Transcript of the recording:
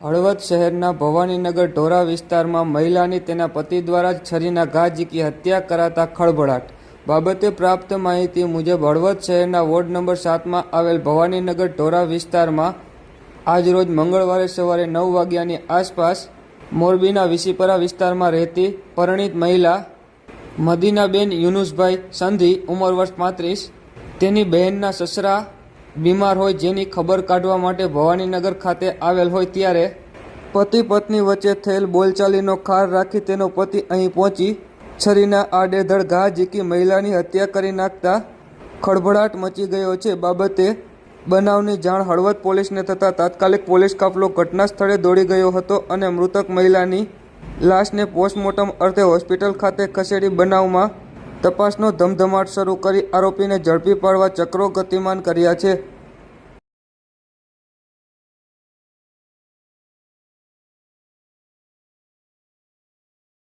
હળવદ શહેરના ભવાનીનગર ઢોરા વિસ્તારમાં મહિલાની તેના પતિ દ્વારા જ છરીના ઘા ઝીકી હત્યા કરાતા ખળભળાટ. બાબતે પ્રાપ્ત માહિતી મુજબ હળવદ શહેરના વોર્ડ નંબર સાતમાં આવેલ ભવાનીનગર ઢોરા વિસ્તારમાં આજરોજ મંગળવારે સવારે નવ વાગ્યાની આસપાસ મોરબીના વિસીપરા વિસ્તારમાં રહેતી પરણિત મહિલા મદીનાબેન યુનુસભાઈ સંધી, ઉંમર વર્ષ પાંત્રીસ, તેની બહેનના સસરા બીમાર હોય જેની ખબર કાઢવા માટે ભવાનીનગર ખાતે આવેલ હોય ત્યારે પતિ પત્ની વચ્ચે થયેલ બોલચાલીનો ખાર રાખી તેનો પતિ અહીં પહોંચી છરીના આડેધડ ઘા ઝીકી મહિલાની હત્યા કરી નાખતા ખળભળાટ મચી ગયો છે. બાબતે બનાવની જાણ હળવદ પોલીસને થતાં તાત્કાલિક પોલીસ કાફલો ઘટના સ્થળે દોડી ગયો હતો અને મૃતક મહિલાની લાશને પોસ્ટમોર્ટમ અર્થે હોસ્પિટલ ખાતે ખસેડી બનાવમાં તપાસનો ધમધમાટ શરૂ કરી આરોપીને ઝડપી પાડવા ચક્રો ગતિમાન કર્યા છે.